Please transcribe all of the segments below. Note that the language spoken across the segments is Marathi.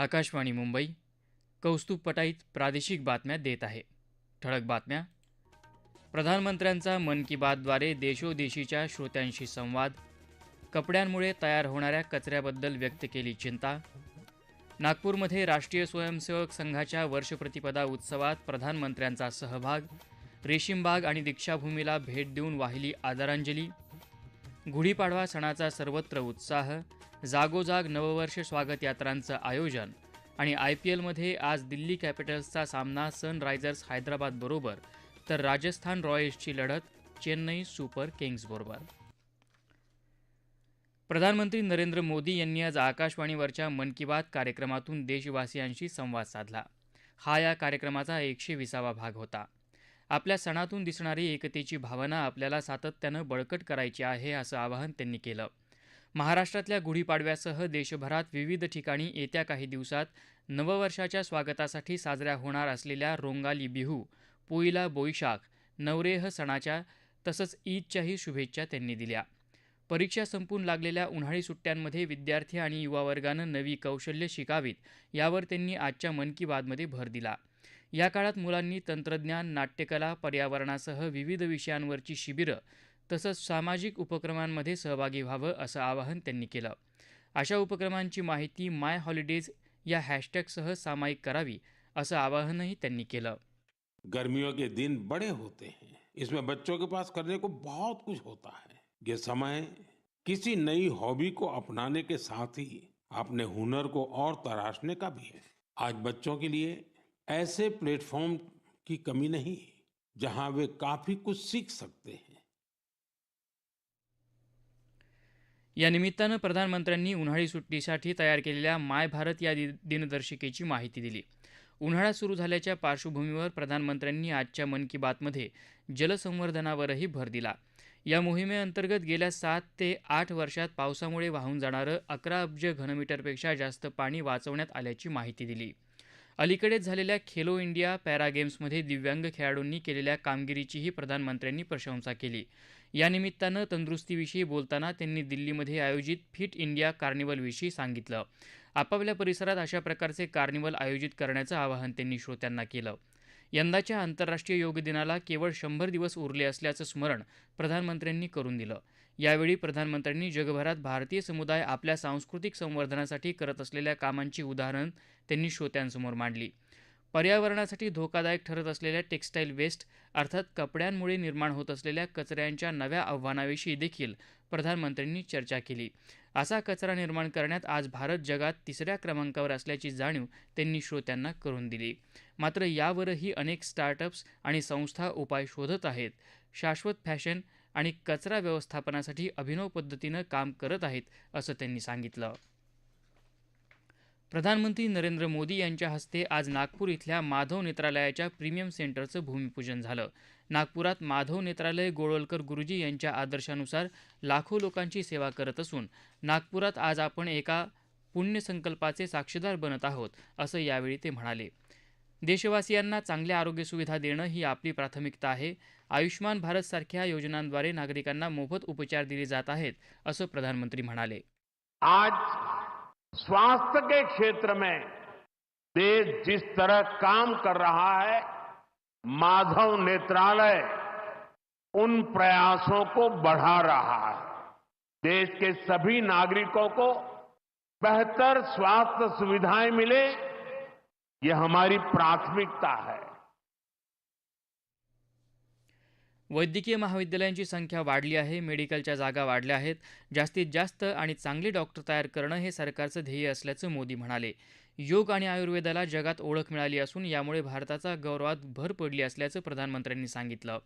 आकाशवाणी मुंबई कौस्तुभ पटाईत प्रादेशिक बातम्या देत आहे. ठळक बातम्या. प्रधानमंत्र्यांचा मन की बातद्वारे देशोदेशीच्या श्रोत्यांशी संवाद. कपड्यांमुळे तयार होणाऱ्या कचऱ्याबद्दल व्यक्त केली चिंता. नागपूरमध्ये राष्ट्रीय स्वयंसेवक संघाच्या वर्षप्रतिपदा उत्सवात प्रधानमंत्र्यांचा सहभाग. रेशीमबाग आणि दीक्षाभूमीला भेट देऊन वाहिली आदरांजली. गुढीपाडवा सणाचा सर्वत्र उत्साह जागोजाग नववर्ष स्वागत यात्रांचं आयोजन आणि आय पी एलमध्ये आज दिल्ली कॅपिटल्सचा सामना सनरायझर्स हैदराबादबरोबर तर राजस्थान रॉयल्सची लढत चेन्नई सुपर किंग्सबरोबर प्रधानमंत्री नरेंद्र मोदी यांनी आज आकाशवाणीवरच्या मन की बात कार्यक्रमातून देशवासियांशी संवाद साधला. हा या कार्यक्रमाचा एकशे विसावा भाग होता. आपल्या सणातून दिसणारी एकतेची भावना आपल्याला सातत्यानं बळकट करायची आहे असं आवाहन त्यांनी केलं. महाराष्ट्रातल्या गुढीपाडव्यासह देशभरात विविध ठिकाणी येत्या काही दिवसात नववर्षाच्या स्वागतासाठी साजऱ्या होणार असलेल्या रोंगाली बिहू पोईला बोईशाख नवरेह सणाच्या तसंच ईदच्याही शुभेच्छा त्यांनी दिल्या. परीक्षा संपून लागलेल्या उन्हाळी सुट्ट्यांमध्ये विद्यार्थी आणि युवावर्गानं नवी कौशल्य शिकावीत यावर त्यांनी आजच्या मन की बातमध्ये भर दिला. या काळात मुलांनी तंत्रज्ञान नाट्यकला पर्यावरणासह विविध विषयांवरची शिबिरं तसंच सामाजिक उपक्रमांमध्ये सहभागी व्हावं असं आवाहन त्यांनी केलं. अशा उपक्रमांची माहिती माय हॉलिडेज या हॅशटॅगसह सामायिक करावी असं आवाहनही त्यांनी केलं. गर्मियों के दिन बड़े होते हैं। इसमें बच्चों के पास करने को बहुत कुछ होता है। ये समय किसी नई हॉबी को अपनाने के साथ ही अपने हुनर को और तराशने का भी है। आज बच्चों के लिए ऐसे प्लेटफॉर्म की कमी नहीं जहां वे काफी कुछ सीख सकते हैं। या निमित्तानं प्रधानमंत्र्यांनी उन्हाळी सुट्टीसाठी तयार केलेल्या माय भारत या दि- दिनदर्शिकेची माहिती दिली. उन्हाळा सुरू झाल्याच्या पार्श्वभूमीवर प्रधानमंत्र्यांनी आजच्या मन की बातमध्ये जलसंवर्धनावरही भर दिला. या मोहिमेअंतर्गत गेल्या सात ते आठ वर्षात पावसामुळे वाहून जाणारं अकरा अब्ज घनमीटरपेक्षा जास्त पाणी वाचवण्यात आल्याची माहिती दिली. अलीकडेच झालेल्या खेलो इंडिया पॅरा गेम्समध्ये दिव्यांग खेळाडूंनी केलेल्या कामगिरीचीही प्रधानमंत्र्यांनी प्रशंसा केली. यानिमित्तानं तंदुरुस्तीविषयी बोलताना त्यांनी दिल्लीमध्ये आयोजित फिट इंडिया कार्निवलविषयी सांगितलं. आपापल्या परिसरात अशा प्रकारचे कार्निवल आयोजित करण्याचं आवाहन त्यांनी श्रोत्यांना केलं. यंदाच्या आंतरराष्ट्रीय योग दिनाला केवळ शंभर दिवस उरले असल्याचं स्मरण प्रधानमंत्र्यांनी करून दिलं. यावेळी प्रधानमंत्र्यांनी जगभरात भारतीय समुदाय आपल्या सांस्कृतिक संवर्धनासाठी करत असलेल्या कामांची उदाहरण त्यांनी श्रोत्यांसमोर मांडली. पर्यावरणासाठी धोकादायक ठरत असलेल्या टेक्स्टाईल वेस्ट अर्थात कपड्यांमुळे निर्माण होत असलेल्या कचऱ्यांच्या नव्या आव्हानाविषयी देखील प्रधानमंत्र्यांनी चर्चा केली. असा कचरा निर्माण करण्यात आज भारत जगात तिसऱ्या क्रमांकावर असल्याची जाणीव त्यांनी श्रोत्यांना करून दिली. मात्र यावरही अनेक स्टार्टअप्स आणि संस्था उपाय शोधत आहेत. शाश्वत फॅशन आणि कचरा व्यवस्थापनासाठी अभिनव पद्धतीनं काम करत आहेत असं त्यांनी सांगितलं. प्रधानमंत्री नरेंद्र मोदी यांच्या हस्ते आज नागपूर इथल्या माधव नेत्रालयाच्या प्रीमियम सेंटरचं भूमिपूजन झालं. नागपुरात माधव नेत्रालय गोळवलकर गुरुजी यांच्या आदर्शानुसार लाखो लोकांची सेवा करत असून नागपुरात आज आपण एका पुण्यसंकल्पाचे साक्षीदार बनत आहोत असं यावेळी ते म्हणाले. देशवासियांना चांगल्या आरोग्य सुविधा देणं ही आपली प्राथमिकता आहे. आयुष्यमान भारत सारख्या योजनांद्वारे नागरिकांना मोफत उपचार दिले जात आहेत, असं प्रधानमंत्री म्हणाले. आज स्वास्थ्य के क्षेत्र में देश जिस तरह काम कर रहा है, माधव नेत्रालय उन प्रयासों को बढ़ा रहा है। देश के सभी नागरिकों को बेहतर स्वास्थ्य सुविधाएँ मिले, ये हमारी प्राथमिकता है। वैद्यकीय महाविद्यालयांची संख्या वाढली आहे मेडिकलच्या जागा वाढल्या आहेत. जास्तीत जास्त आणि चांगले डॉक्टर तयार करणं हे सरकारचं ध्येय असल्याचं मोदी म्हणाले. योग आणि आयुर्वेदाला जगात ओळख मिळाली असून यामुळे भारताचा गौरवात भर पडली असल्याचं प्रधानमंत्र्यांनी सांगितलं.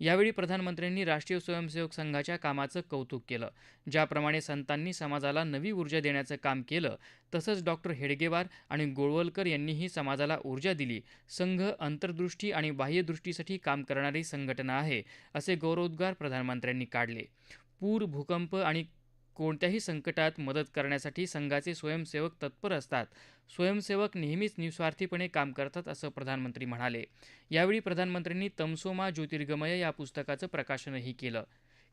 यावेळी प्रधानमंत्र्यांनी राष्ट्रीय स्वयंसेवक संघाच्या कामाचं कौतुक केलं. ज्याप्रमाणे संतांनी समाजाला नवी ऊर्जा देण्याचं काम केलं तसंच डॉक्टर हेडगेवार आणि गोळवलकर यांनीही समाजाला ऊर्जा दिली. संघ अंतर्दृष्टी आणि बाह्यदृष्टीसाठी काम करणारी संघटना आहे असे गौरवोद्गार प्रधानमंत्र्यांनी काढले. पूर भूकंप आणि कोणत्याही संकटात मदत करण्यासाठी संघाचे स्वयंसेवक तत्पर असतात. स्वयंसेवक नेहमीच निस्वार्थीपणे काम करतात असं प्रधानमंत्री म्हणाले. यावेळी प्रधानमंत्र्यांनी तमसोमा ज्योतिर्गमय या पुस्तकाचं प्रकाशनही केलं.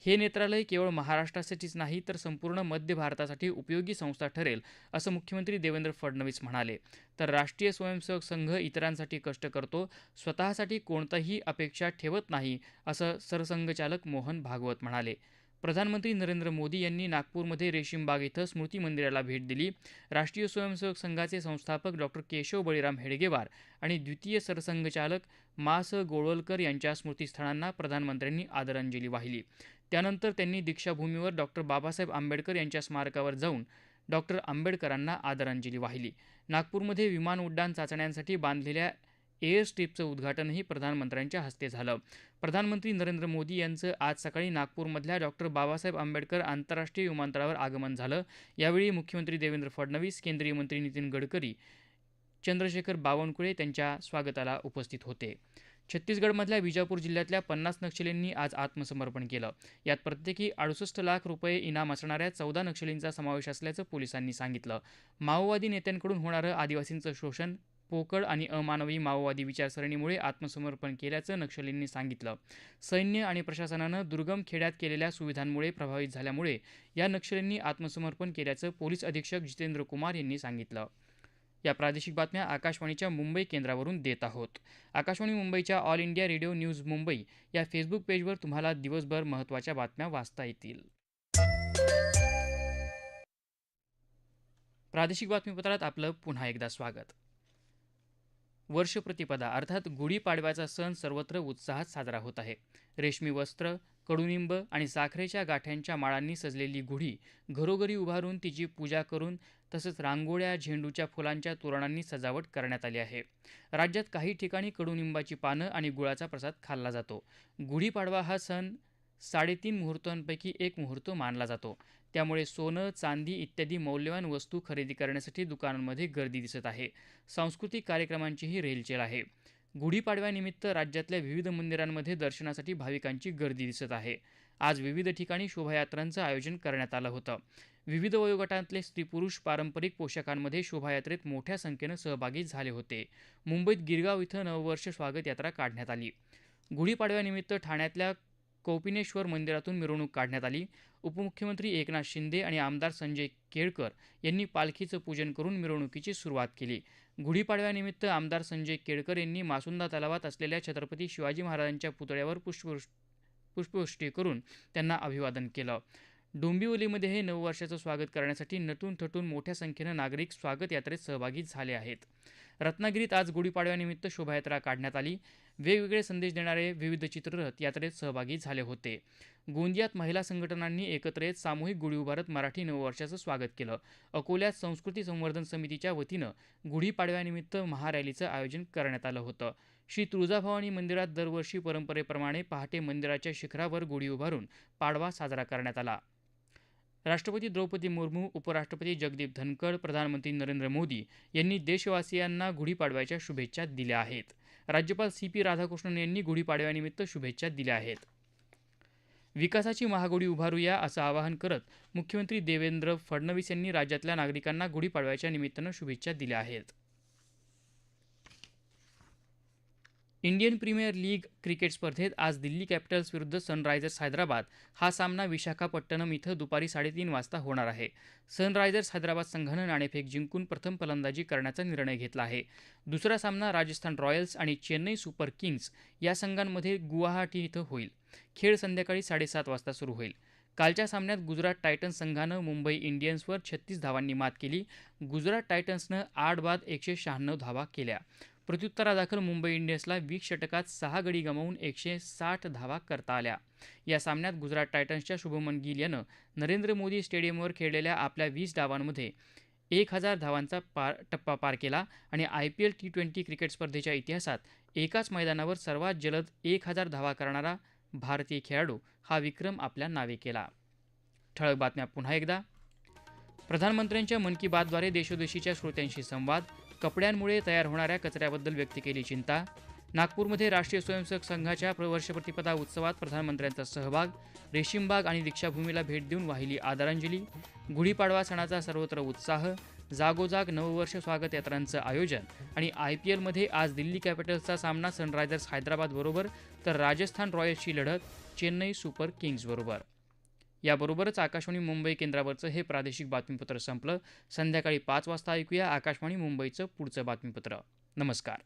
हे नेत्रालय केवळ महाराष्ट्रासाठीच नाही तर संपूर्ण मध्य भारतासाठी उपयोगी संस्था ठरेल असं मुख्यमंत्री देवेंद्र फडणवीस म्हणाले. तर राष्ट्रीय स्वयंसेवक संघ इतरांसाठी कष्ट करतो स्वतःसाठी कोणताही अपेक्षा ठेवत नाही असं सरसंघचालक मोहन भागवत म्हणाले. प्रधानमंत्री नरेंद्र मोदी यांनी नागपूरमध्ये रेशीमबाग इथं स्मृती मंदिराला भेट दिली. राष्ट्रीय स्वयंसेवक संघाचे संस्थापक डॉक्टर केशव बळीराम हेडगेवार आणि द्वितीय सरसंघचालक मा स गोळवलकर यांच्या स्मृतीस्थळांना प्रधानमंत्र्यांनी आदरांजली वाहिली. त्यानंतर त्यांनी दीक्षाभूमीवर डॉक्टर बाबासाहेब आंबेडकर यांच्या स्मारकावर जाऊन डॉक्टर आंबेडकरांना आदरांजली वाहिली. नागपूरमध्ये विमान उड्डाण चाचण्यांसाठी बांधलेल्या एअर स्ट्रीपचं उद्घाटनही प्रधानमंत्र्यांच्या हस्ते झालं. प्रधानमंत्री नरेंद्र मोदी यांचं आज सकाळी नागपूरमधल्या डॉक्टर बाबासाहेब आंबेडकर आंतरराष्ट्रीय विमानतळावर आगमन झालं. यावेळी मुख्यमंत्री देवेंद्र फडणवीस केंद्रीय मंत्री नितीन गडकरी चंद्रशेखर बावनकुळे त्यांच्या स्वागताला उपस्थित होते. छत्तीसगडमधल्या विजापूर जिल्ह्यातल्या पन्नास नक्षलींनी आज आत्मसमर्पण केलं. यात प्रत्येकी अडुसष्ट लाख रुपये इनाम असणाऱ्या चौदा नक्षलींचा समावेश असल्याचं पोलिसांनी सांगितलं. माओवादी नेत्यांकडून होणारं आदिवासींचं शोषण पोकळ आणि अमानवी माओवादी विचारसरणीमुळे आत्मसमर्पण केल्याचं नक्षलींनी सांगितलं. सैन्य आणि प्रशासनानं दुर्गम खेड्यात केलेल्या सुविधांमुळे प्रभावित झाल्यामुळे या नक्षलींनी आत्मसमर्पण केल्याचं पोलीस अधीक्षक जितेंद्र कुमार यांनी सांगितलं. या प्रादेशिक बातम्या आकाशवाणीच्या मुंबई केंद्रावरून देत आहोत. आकाशवाणी मुंबईच्या all India radio news Mumbai या फेसबुक पेजवर तुम्हाला दिवसभर महत्त्वाच्या बातम्या वाचता येतील. प्रादेशिक बातमीपत्रात आपलं पुन्हा एकदा स्वागत. वर्षप्रतिपदा अर्थात गुढीपाडव्याचा सण सर्वत्र उत्साहात साजरा होत आहे. रेशमी वस्त्र कडुनिंब आणि साखरेच्या गाठ्यांच्या माळांनी सजलेली गुढी घरोघरी उभारून तिची पूजा करून तसंच रांगोळ्या झेंडूच्या फुलांच्या तोरणांनी सजावट करण्यात आली आहे. राज्यात काही ठिकाणी कडुनिंबाची पानं आणि गुळाचा प्रसाद खाल्ला जातो. गुढीपाडवा हा सण साडेतीन मुहूर्तांपैकी एक मुहूर्त मानला जातो. त्यामुळे सोनं चांदी इत्यादी मौल्यवान वस्तू खरेदी करण्यासाठी दुकानांमध्ये गर्दी दिसत आहे. सांस्कृतिक कार्यक्रमांचीही रेलचेल आहे. गुढीपाडव्यानिमित्त राज्यातल्या विविध मंदिरांमध्ये दर्शनासाठी भाविकांची गर्दी दिसत आहे. आज विविध ठिकाणी शोभायात्रांचं आयोजन करण्यात आलं होतं. विविध वयोगटातले स्त्री पुरुष पारंपरिक पोशाखांमध्ये शोभायात्रेत मोठ्या संख्येनं सहभागी झाले होते. मुंबईत गिरगाव इथं नववर्ष स्वागत यात्रा काढण्यात आली. गुढीपाडव्यानिमित्त ठाण्यातल्या कोपिनेश्वर मंदिरातून मिरवणूक काढण्यात आली. उपमुख्यमंत्री एकनाथ शिंदे आणि आमदार संजय केळकर यांनी पालखीचं पूजन करून मिरवणुकीची सुरुवात केली. गुढीपाडव्यानिमित्त आमदार संजय केळकर यांनी मासुंदा तलावात असलेल्या छत्रपती शिवाजी महाराजांच्या पुतळ्यावर पुष्पवृष्टी पुष्पवृष्टी करून त्यांना अभिवादन केलं. डोंबिवलीमध्ये हे नऊ नववर्षाचं स्वागत करण्यासाठी नटून थटून मोठ्या संख्येनं नागरिक स्वागत यात्रेत सहभागी झाले आहेत. रत्नागिरीत आज गुढीपाडव्यानिमित्त शोभायात्रा काढण्यात आली. वेगवेगळे संदेश देणारे विविध चित्ररथ यात्रेत सहभागी झाले होते. गोंदियात महिला संघटनांनी एकत्र येत सामूहिक गुढी उभारत मराठी नववर्षाचं स्वागत केलं. अकोल्यात संस्कृती संवर्धन समितीच्या वतीनं गुढीपाडव्यानिमित्त महारॅलीचं आयोजन करण्यात आलं होतं. श्री तुळजाभवानी मंदिरात दरवर्षी परंपरेप्रमाणे पहाटे मंदिराच्या शिखरावर गुढी उभारून पाडवा साजरा करण्यात आला. राष्ट्रपती द्रौपदी मुर्मू उपराष्ट्रपती जगदीप धनखड प्रधानमंत्री नरेंद्र मोदी यांनी देशवासियांना गुढीपाडव्याच्या शुभेच्छा दिल्या आहेत. राज्यपाल सी पी राधाकृष्णन यांनी गुढीपाडव्यानिमित्त शुभेच्छा दिल्या आहेत. विकासाची महागुढी उभारूया असं आवाहन करत मुख्यमंत्री देवेंद्र फडणवीस यांनी राज्यातल्या नागरिकांना गुढीपाडव्याच्या निमित्तानं शुभेच्छा दिल्या आहेत. इंडियन प्रीमियर लीग क्रिकेट स्पर्धेत आज दिल्ली कॅपिटल्स विरुद्ध सनरायझर्स हैदराबाद हा सामना विशाखापट्टणम इथं दुपारी साडेतीन वाजता होणार आहे. सनरायझर्स हैदराबाद संघानं नाणेफेक जिंकून प्रथम फलंदाजी करण्याचा निर्णय घेतला आहे. दुसरा सामना राजस्थान रॉयल्स आणि चेन्नई सुपर किंग्स या संघांमध्ये गुवाहाटी इथं होईल. खेळ संध्याकाळी साडेसात वाजता सुरू होईल. कालच्या सामन्यात गुजरात टायटन्स संघानं मुंबई इंडियन्सवर छत्तीस धावांनी मात केली. गुजरात टायटन्सनं आठ बाद एकशे शहाण्णव धावा केल्या. प्रत्युत्तरादाखल मुंबई इंडियन्सला वीस षटकात सहा गडी गमावून एकशे साठ धावा करता आल्या. या सामन्यात गुजरात टायटन्सच्या शुभमन गिल यानं नरेंद्र मोदी स्टेडियमवर खेळलेल्या आपल्या वीस डावांमध्ये एक हजार धावांचा पार टप्पा पार केला आणि I P L T twenty cricket स्पर्धेच्या इतिहासात एकाच मैदानावर सर्वात जलद एक हजार धावा करणारा भारतीय खेळाडू हा विक्रम आपल्या नावे केला. ठळक बातम्या पुन्हा एकदा. प्रधानमंत्र्यांच्या मन की बातद्वारे देशोदेशीच्या श्रोत्यांशी संवाद. कपड्यांमुळे तयार होणाऱ्या कचऱ्याबद्दल व्यक्त केली चिंता. नागपूरमध्ये राष्ट्रीय स्वयंसेवक संघाच्या वर्षप्रतिपदा उत्सवात प्रधानमंत्र्यांचा सहभाग रेशीमबाग आणि दीक्षाभूमीला भेट देऊन वाहिली आदरांजली. गुढीपाडवा सणाचा सर्वत्र उत्साह जागोजाग नववर्ष स्वागत यात्रांचं आयोजन आणि आय पी एलमध्ये आज दिल्ली कॅपिटल्सचा सामना सनरायझर्स हैदराबादबरोबर तर राजस्थान रॉयल्सची लढत चेन्नई सुपर किंग्जबरोबर याबरोबरच आकाशवाणी मुंबई केंद्रावरचं हे प्रादेशिक बातमीपत्र संपलं. संध्याकाळी पाच वाजता ऐकूया आकाशवाणी मुंबईचं पुढचं बातमीपत्र. नमस्कार.